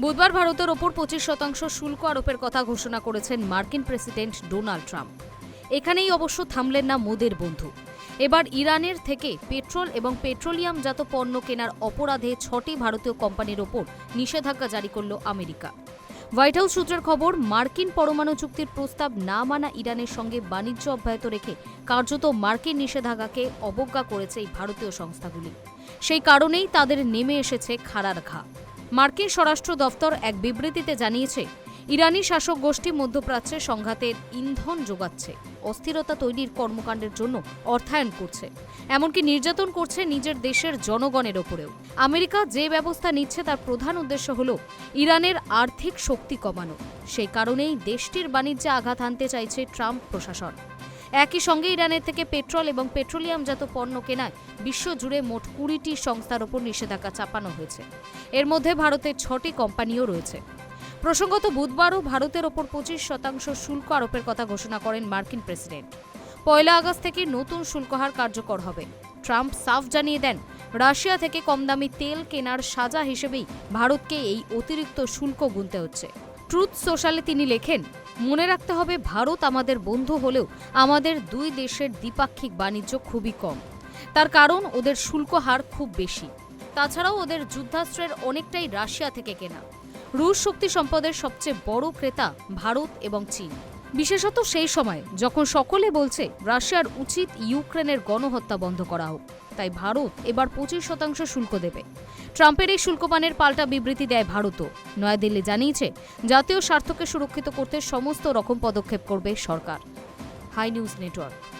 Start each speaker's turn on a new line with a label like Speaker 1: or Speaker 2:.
Speaker 1: বুধবার ভারতের ওপর পঁচিশ শতাংশ শুল্ক আরোপের কথা ঘোষণা করেছেন মার্কিন প্রেসিডেন্ট ডোনাল্ড ট্রাম্প। এখানেই অবশ্য থামলেন না মোদের বন্ধু। এবার ইরানের থেকে পেট্রোল এবং পেট্রোলিয়ামজাত পণ্য কেনার অপরাধে ছটি ভারতীয় কোম্পানির ওপর নিষেধাজ্ঞা জারি করল আমেরিকা। হোয়াইট হাউস সূত্রের খবর, মার্কিন পরমাণু চুক্তির প্রস্তাব না মানা ইরানের সঙ্গে বাণিজ্য অব্যাহত রেখে কার্যত মার্কিন নিষেধাজ্ঞাকে অবজ্ঞা করেছে এই ভারতীয় সংস্থাগুলি। সেই কারণেই তাদের নেমে এসেছে খাড়ার ঘা। মার্কিন স্বরাষ্ট্র দফতর এক বিবৃতিতে জানিয়েছে, ইরানি শাসক গোষ্ঠী মধ্যপ্রাচ্যে সংঘাতের ইন্ধন যোগাচ্ছে, অস্থিরতা তৈরির কর্মকাণ্ডের জন্য অর্থায়ন করছে, এমনকি নির্যাতন করছে নিজের দেশের জনগণের ওপরেও। আমেরিকা যে ব্যবস্থা নিচ্ছে তার প্রধান উদ্দেশ্য হল ইরানের আর্থিক শক্তি কমানো। সেই কারণেই দেশটির বাণিজ্যে আঘাত আনতে চাইছে ট্রাম্প প্রশাসন। একই সঙ্গে ইরানের থেকে পেট্রোল এবং পেট্রোলিয়ামজাত পণ্য কেনায় বিশ্বজুড়ে মোট কুড়িটি সংস্থার ওপর নিষেধাজ্ঞা চাপানো হয়েছে। এর মধ্যে ভারতের ছটি কোম্পানিও রয়েছে। প্রসঙ্গত বুধবারও ভারতের ওপর পঁচিশ শতাংশ শুল্ক আরোপের কথা ঘোষণা করেন মার্কিন প্রেসিডেন্ট। পয়লা আগস্ট থেকে নতুন শুল্ক হার কার্যকর হবে। ট্রাম্প সাফ জানিয়ে দেন, রাশিয়া থেকে কম দামি তেল কেনার সাজা হিসেবেই ভারতকে এই অতিরিক্ত শুল্ক গুনতে হচ্ছে। ট্রুথ সোশ্যালে তিনি লেখেন, মনে রাখতে হবে ভারত আমাদের বন্ধু হলেও আমাদের দুই দেশের দ্বিপাক্ষিক বাণিজ্য খুবই কম। তার কারণ ওদের শুল্ক হার খুব বেশি। তাছাড়াও ওদের যুদ্ধাস্ত্রের অনেকটাই রাশিয়া থেকে কেনা। রুশ শক্তি সম্পদের সবচেয়ে বড় ক্রেতা ভারত এবং চীন। বিশেষত সেই সময় যখন সকলে বলছে রাশিয়ার উচিত ইউক্রেনের গণহত্যা বন্ধ করা হোক, তাই ভারত এবার পঁচিশ শতাংশ শুল্ক দেবে। ট্রাম্পের এই শুল্কপানের পাল্টা বিবৃতি দেয় ভারতও। নয়াদিল্লি জানিয়েছে, জাতীয় স্বার্থকে সুরক্ষিত করতে সমস্ত রকম পদক্ষেপ করবে সরকার। High news network.